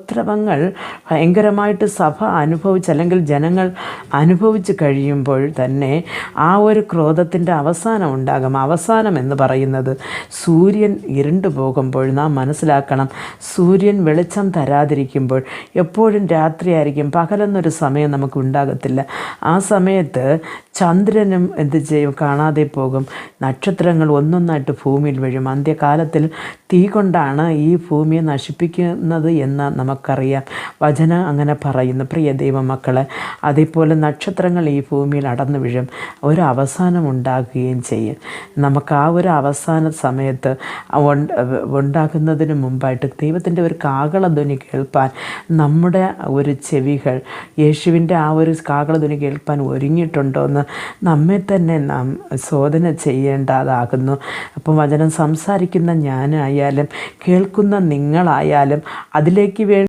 ഉപദ്രവങ്ങൾ ഭയങ്കരമായിട്ട് സഭ അനുഭവിച്ച് അല്ലെങ്കിൽ ജനങ്ങൾ അനുഭവിച്ച് കഴിയുമ്പോൾ തന്നെ ആ ഒരു ക്രോധത്തിന്റെ അവസാനം ഉണ്ടാകും. അവസാനം എന്ന് പറയുന്നത് സൂര്യൻ ഇരുണ്ടു പോകുമ്പോൾ നാം മനസ്സിലാക്കണം സൂര്യൻ വെളിച്ചം തരാതിരിക്കുമ്പോൾ എപ്പോഴും രാത്രിയായിരിക്കും. പകലെന്നൊരു സമയം നമുക്ക് ഉണ്ടാകത്തില്ല. ആ സമയത്ത് ചന്ദ്രനും എന്ത് ചെയ്യും? കാണാതെ പോകും. നക്ഷത്രങ്ങൾ ഒന്നൊന്നായിട്ട് ഭൂമിയിൽ വീഴും. അന്ത്യകാലത്തിൽ തീ കൊണ്ടാണ് ഈ ഭൂമിയെ നശിപ്പിക്കുന്നത് എന്ന് നമുക്കറിയാം. വചനം അങ്ങനെ പറയുന്നു. പ്രിയ ദൈവമക്കളെ അതേപോലെ നക്ഷത്രങ്ങൾ ഈ ഭൂമിയിൽ അടന്നു വീഴും. ഒരു അവസാനം ഉണ്ടാകുകയും ചെയ്യും. നമുക്ക് ആ ഒരു അവസാന സമയത്ത് ഉണ്ട- ഉണ്ടാകുന്നതിന് മുമ്പായിട്ട് ദൈവത്തിന്റെ ഒരു കാകളധ്വനി കേൾപ്പാൻ നമ്മുടെ ഒരു ചെവികൾ യേശുവിന്റെ ആ ഒരു കാകളധ്വനി കേൾപ്പാൻ ഒരുങ്ങിയിട്ടുണ്ടോ എന്ന് നമ്മെ തന്നെ നാം ശോധന ചെയ്യേണ്ടതാകുന്നു. അപ്പം വചനം സംസാരിക്കുന്ന ഞാനായാലും കേൾക്കുന്ന നിങ്ങളായാലും അതിലേക്ക് വേണ്ടി